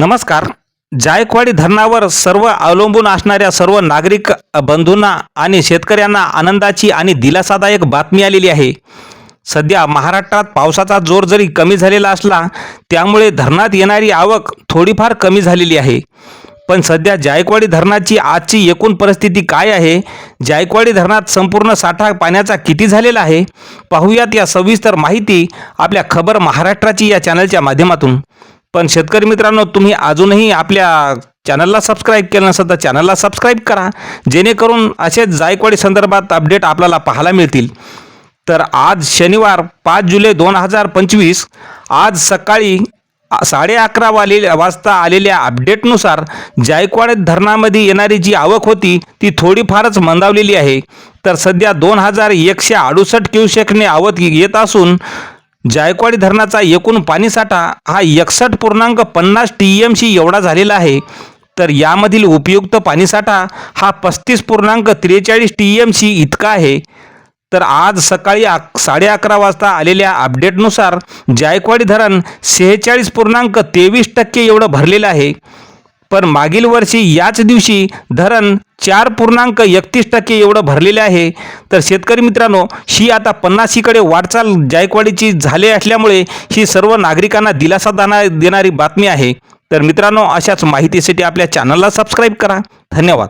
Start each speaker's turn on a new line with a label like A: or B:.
A: नमस्कार. जायकवाडी धरणावर सर्व अवलंबून असणाऱ्या सर्व नागरिक बंधूंना आणि शेतकऱ्यांना आनंदाची आणि दिलासादायक बातमी आलेली आहे. सध्या महाराष्ट्रात पावसाचा जोर जरी कमी झालेला असला त्यामुळे धरणात येणारी आवक थोडीफार कमी झालेली आहे. पण सध्या जायकवाडी धरणाची आजची एकूण परिस्थिती काय आहे? जायकवाडी धरणात संपूर्ण साठा पाण्याचा किती झालेला आहे? पाहूयात या सविस्तर माहिती आपल्या खबर महाराष्ट्राची या चॅनलच्या माध्यमातून. पण शेतकरी मित्रांनो तुम्ही अजूनही आपल्या चॅनलला सबस्क्राईब केलं नसेल तर चॅनलला सबस्क्राईब करा. जेणेकरून असेच जायकवाडी संदर्भात अपडेट आपल्याला पाहायला मिळतील. तर आज शनिवार पाच जुलै दोन हजार पंचवीस आज सकाळी साडे अकरा वाले वाजता आलेल्या अपडेटनुसार जायकवाड धरणामध्ये येणारी जी आवक होती ती थोडीफारच मंदावलेली आहे. तर सध्या दोन हजार एकशे अडुसष्ट क्युसेकने आवक येत असून जायकवाडी धरणाचा एकूण पाणीसाठा हा एकसष्ट पूर्णांक पन्नास टी एम सी एवढा झालेला आहे. तर यामधील उपयुक्त पाणीसाठा हा पस्तीस पूर्णांक त्रेचाळीस टी एम सी इतका आहे. तर आज सकाळी अक साडे अकरा वाजता आलेल्या अपडेटनुसार जायकवाडी धरण सेहेचाळीस पूर्णांक तेवीस टक्के एवढं भरलेलं आहे. पण मागील वर्षी याच दिवशी धरण चार पूर्णांक एकतीस टक्के एवढं भरलेले आहे. तर शेतकरी मित्रांनो ही आता पन्नाशीकडे वाटचाल जायकवाडीची झाले असल्यामुळे ही सर्व नागरिकांना दिलासा दाना देणारी बातमी आहे. तर मित्रांनो अशाच माहितीसाठी आपल्या चॅनलला सबस्क्राईब करा. धन्यवाद.